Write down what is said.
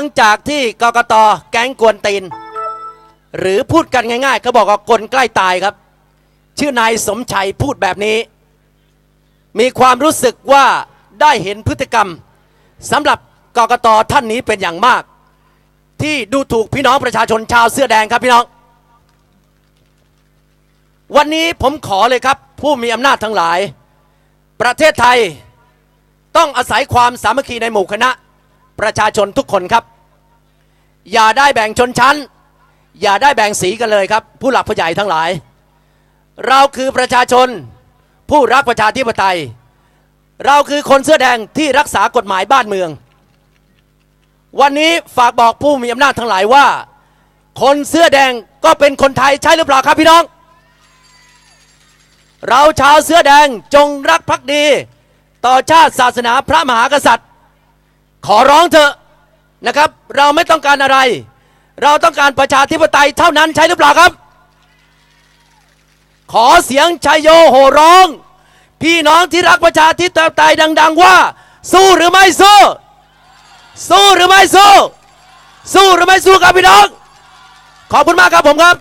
ลังจากที่กกตแก๊งกวนตีน หรือพูดกันง่ายๆเขาบอกว่ากลใกล้ตายครับ ชื่อนายสมชัยพูดแบบนี้ มีความรู้สึกว่าได้เห็นพฤติกรรมสำหรับกกตท่านนี้เป็นอย่างมาก ที่ดูถูกพี่น้องประชาชนชาวเสื้อแดงครับพี่น้อง วันนี้ผมขอเลยครับ ผู้มีอำนาจทั้งหลาย ประเทศไทยต้องอาศัยความสามัคคีในหมู่คณะ ประชาชนทุกคนครับ อย่าได้แบ่งชนชั้น อย่าได้แบ่งสีกันเลยครับ ผู้หลักผู้ใหญ่ทั้งหลาย เราคือประชาชน ผู้รักประชาธิปไตย เราคือคนเสื้อแดงที่รักษากฎหมายบ้านเมือง วันนี้ฝากบอกผู้มีอำนาจทั้งหลายว่า คนเสื้อแดงก็เป็นคนไทยใช่หรือเปล่าครับพี่น้อง เราชาวเสื้อแดงจงรักภักดี ต่อชาติศาสนาพระมหากษัตริย์ ขอร้องเถอะนะครับ เราไม่ต้องการอะไร เราต้องการประชาธิปไตยเท่านั้นใช่หรือเปล่าครับ ขอเสียงชัยโยโห่ร้อง พี่น้องที่รักประชาธิปไตยดัง ๆ ว่า สู้หรือไม่สู้ สู้หรือไม่สู้ สู้หรือไม่สู้ครับพี่น้อง ขอบคุณมากครับผมครับ